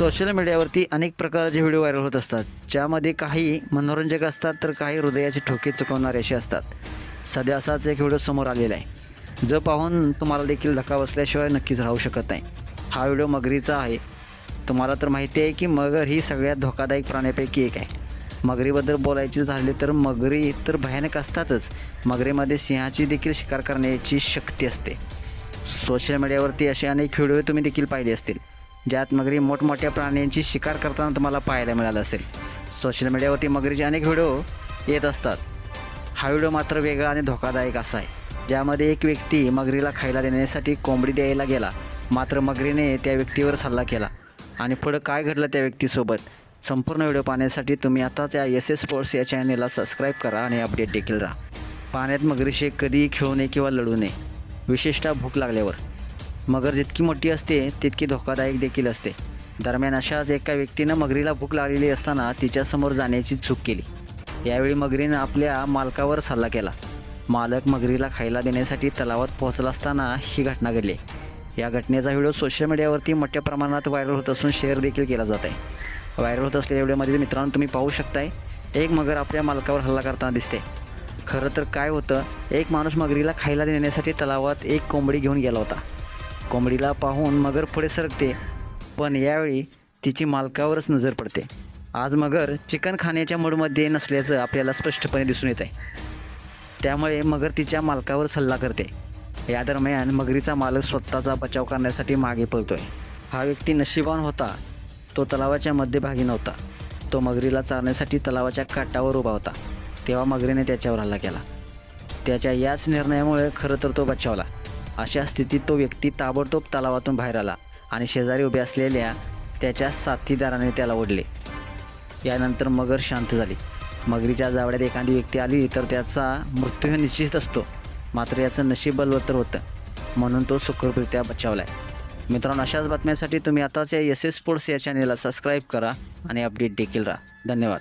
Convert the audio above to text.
Social मीडियावरती अनेक प्रकारचे व्हिडिओ व्हायरल होत असतात ज्यामध्ये काही मनोरंजक असतात तर काही हृदयाचे ठोके चुकवणारे असे असतात. सध्या असाच एक व्हिडिओ समोर आलेला आहे. जो पाहून तुम्हाला देखील धक्का बसल्याशिवाय नक्कीच राहू शकत नाही. हा व्हिडिओ मगरीचा आहे. तुम्हाला तर माहिती आहे की मगर ही सगळ्यात धोकादायक प्राण्यापैकी एक आहे. मगरीबद्दल बोलायचे झाले तर मगरी तर भयानक असतातच. मगरीमध्ये सिंहाची देखील शिकार करण्याची शक्ती असते. सोशल मीडियावरती असे अनेक व्हिडिओ तुम्ही देखील पाहिले असतील. ज्यात मगरी मोठमोठ्या प्राण्यांची शिकार करताना तुम्हाला पाहायला मिळालं असेल. सोशल मीडियावरती मगरीचे अनेक व्हिडिओ येत असतात. हा व्हिडिओ मात्र वेगळा आणि धोकादायक असा आहे. ज्यामध्ये एक व्यक्ती मगरीला खायला देण्यासाठी कोंबडी द्यायला गेला. मात्र मगरीने त्या व्यक्तीवर सल्ला केला. आणि पुढं काय घडलं त्या व्यक्तीसोबत? संपूर्ण व्हिडिओ पाहण्यासाठी तुम्ही आताच या एस एस स्पोर्ट्स या चॅनेलला सबस्क्राईब करा आणि अपडेट देखील राहा. पाण्यात मगरीशी कधीही खेळू नये किंवा लढू नये. विशेषतः भूक लागल्यावर. मगर जितकी मोठी असते तितकी धोकादायक देखील असते. दरम्यान अशाच एका व्यक्तीनं मगरीला भूक लागलेली असताना तिच्यासमोर जाण्याची चूक केली. यावेळी मगरीनं आपल्या मालकावर सल्ला केला. मालक मगरीला खायला देण्यासाठी तलावात पोहोचला असताना ही घटना घडली. या घटनेचा व्हिडिओ सोशल मीडियावरती मोठ्या प्रमाणात व्हायरल होत असून शेअर देखील केला जात आहे. व्हायरल होत असलेल्या व्हिडिओमध्ये मित्रांनो तुम्ही पाहू शकताय एक मगर आपल्या मालकावर हल्ला करताना दिसते. खरं तर काय होतं एक माणूस मगरीला खायला देण्यासाठी तलावात एक कोंबडी घेऊन गेला होता. कोंबडीला पाहून मगर पुढे सरकते पण यावेळी तिची मालकावरच नजर पडते. आज मगर चिकन खाण्याच्या मूडमध्ये नसल्याचं आपल्याला स्पष्टपणे दिसून येत आहे त्यामुळे मगर तिच्या मालकावर सल्ला करते. या दरम्यान मगरीचा मालक स्वतःचा बचाव करण्यासाठी मागे पळतोय. हा व्यक्ती नशिबान होता. तो तलावाच्या मध्यभागी नव्हता. तो मगरीला चारण्यासाठी तलावाच्या काटावर उभा होता. तेव्हा मगरीने त्याच्यावर हल्ला केला. त्याच्या याच निर्णयामुळे खरं तर तो बचावला. अशा स्थितीत तो व्यक्ती ताबडतोब तलावातून बाहेर आला आणि शेजारी उभे असलेल्या त्याच्या साथीदाराने त्याला ओढले. यानंतर मगर शांत झाली. मगरीच्या जावड्यात एखादी व्यक्ती आली तर त्याचा मृत्यू निश्चित असतो. मात्र याचं नशीब बलवत्तर होतं. म्हणून तो सुखरूपरित्या बचावला आहे मित्रांनो अशाच बातम्यांसाठी तुम्ही आताच या एस एस स्पोर्ट्स या चॅनेलला सबस्क्राईब करा आणि अपडेट देखील राहा. धन्यवाद.